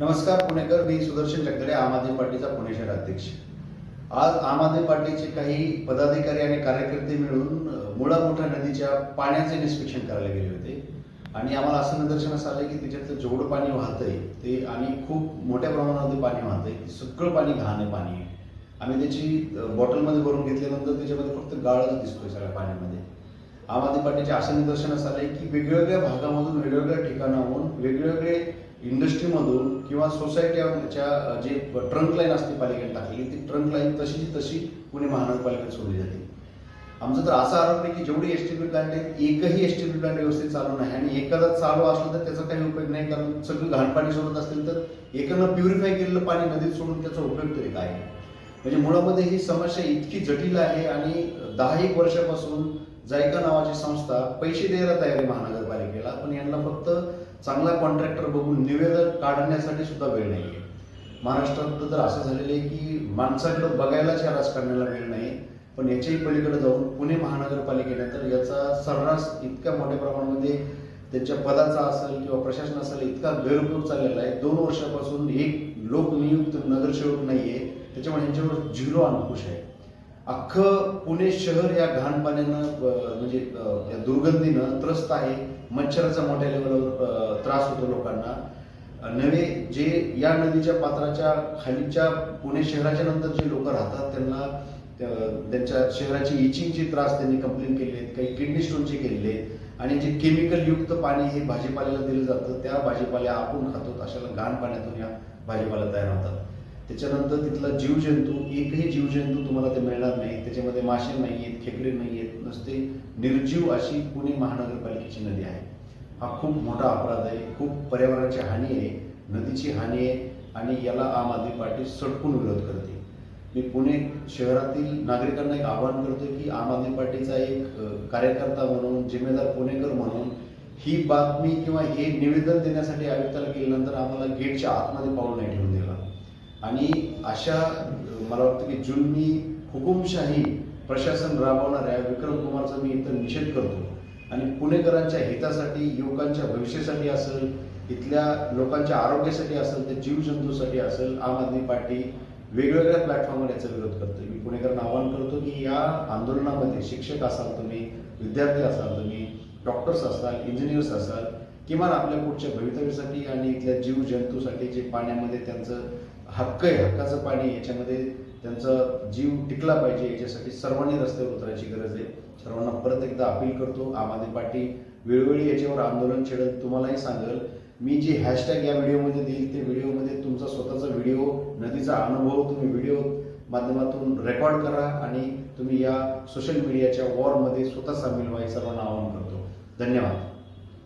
नमस्कार पुणेकर. मी सुदर्शन जगदडे आम आदमी पार्टीचा पुणे शहर अध्यक्ष. आज आम आदमी पार्टीचे काही पदाधिकारी आणि कार्यकर्ते मिळून मुळा मोठ्या नदीच्या पाण्याचे निष्पेक्षण करायला गेले होते. आणि आम्हाला असं निदर्शनास आलं की त्याच्यातलं जेवढं पाणी वाहतंय ते आणि खूप मोठ्या प्रमाणामध्ये पाणी वाहतंय ते सगळं पाणी घाण आहे पाणी. आहे आम्ही त्याची बॉटलमध्ये भरून घेतल्यानंतर त्याच्यामध्ये फक्त गाळच दिसतोय सगळ्या पाण्यामध्ये. आम आदमी पार्टीचे असं निदर्शनास आलं की वेगवेगळ्या भागामधून वेगवेगळ्या ठिकाणाहून वेगवेगळे इंडस्ट्रीमधून किंवा सोसायटीच्या जे ट्रंक लाईन असते पालिकेने टाकलेली ती ट्रंक लाईन तशीची तशी पुणे महानगरपालिकेत सोडली जाते. आमचा तर असा आरोप आहे की जेवढी एस टी पी प्लांट आहेत एकही एस टी पी प्लांट व्यवस्थित चालू नाही. आणि एखादा चालू असलं तर त्याचा काही उपयोग नाही कारण सगळं घाण पाणी सोडत असतील तर एकानं प्युरिफाय केलेलं पाणी नदीत सोडून त्याचा उपयोग तरी काय? म्हणजे मुळामध्ये ही समस्या इतकी जटिल आहे आणि दहा एक वर्षापासून जायका नावाची संस्था पैसे द्यायला तयार आहे महानगरपालिकेला पण यांना फक्त चांगला कॉन्ट्रॅक्टर बघून निवेदन काढण्यासाठी सुद्धा वेळ नाही आहे महाराष्ट्रात तर असं झालेलं आहे की माणसाकडे बघायलाच या राजकारण्याला वेळ नाही पण याच्याही पलीकडे जाऊन पुणे महानगरपालिकेने तर याचा सर्रास इतक्या मोठ्या प्रमाणामध्ये त्यांच्या पदाचा असेल किंवा प्रशासन असेल इतका गैरउपयोग चाललेला आहे. दोन वर्षापासून एक लोकनियुक्त नगरसेवक आहे त्याच्यामुळे यांच्यावर झिरो अंकुश आहे. अख्खं पुणे शहर या घाण पाण्यानं म्हणजे या दुर्गंधीनं त्रस्त आहे. मच्छराचा मोठ्या लेवलवर त्रास होतो लोकांना. नवे जे या नदीच्या पात्राच्या खालीच्या पुणे शहराच्या नंतर जे लोक राहतात त्यांना त्यांच्या शहराची इचिंगचे त्रास त्यांनी कंप्लेंट केले आहेत काही किडनी स्टोनचे केलेले आहेत. आणि जे केमिकल युक्त पाणी हे भाजीपाल्याला दिलं जातं त्या भाजीपाल्या आपण खातो अशाला घाण पाण्यातून या भाजीपाला तयार होतात. त्याच्यानंतर तिथला जीवजंतू एकही जीवजंतू तुम्हाला ते मिळणार नाही. त्याच्यामध्ये मासे नाही आहेत खेकडे नाही आहेत नुसते निर्जीव अशी पुणे महानगरपालिकेची नदी आहे. हा खूप मोठा अपराध आहे खूप पर्यावरणाची हानी आहे नदीची हानी आहे आणि याला आम आदमी पार्टी सडकून विरोध करते. मी पुणे शहरातील नागरिकांना एक आवाहन करतो की आम आदमी पार्टीचा एक कार्यकर्ता म्हणून जिम्मेदार पुणेकर म्हणून ही बातमी किंवा हे निवेदन देण्यासाठी आयुक्ताला गेल्यानंतर आम्हाला गेटच्या आतमध्ये पाऊल नाही ठेवून दिला आणि अशा मला वाटतं की जुलमी हुकुमशाही प्रशासन राबवणाऱ्या विक्रम कुमारचा मी इथं निषेध करतो. आणि पुणेकरांच्या हितासाठी युवकांच्या भविष्यासाठी असेल इथल्या लोकांच्या आरोग्यासाठी असेल ते जीवजंतूसाठी असेल आम आदमी पार्टी वेगवेगळ्या प्लॅटफॉर्मवर याचा विरोध करतो मी पुणेकरांना आवाहन करतो की या आंदोलनामध्ये शिक्षक असाल तुम्ही विद्यार्थी असाल तुम्ही डॉक्टर्स असाल इंजिनियर्स असाल किमान आपल्या पुढच्या भवितव्यासाठी आणि इथल्या जीव जंतूसाठी जे पाण्यामध्ये त्यांचं हक्क आहे हक्काचं पाणी याच्यामध्ये त्यांचा जीव टिकला पाहिजे. याच्यासाठी सर्वांनी रस्त्यावर उतरायची गरज आहे. सर्वांना परत एकदा अपील करतो आम आदमी पार्टी वेळोवेळी याच्यावर आंदोलन छेडत तुम्हालाही सांगेल मी जे हॅशटॅग या व्हिडिओमध्ये देईल ते व्हिडिओमध्ये तुमचा स्वतःचा व्हिडिओ नदीचा अनुभव तुम्ही व्हिडिओ माध्यमातून रेकॉर्ड करा आणि तुम्ही या सोशल मीडियाच्या वॉरमध्ये स्वतः सामील व्हायचं सर्वांना आवाहन करतो. धन्यवाद.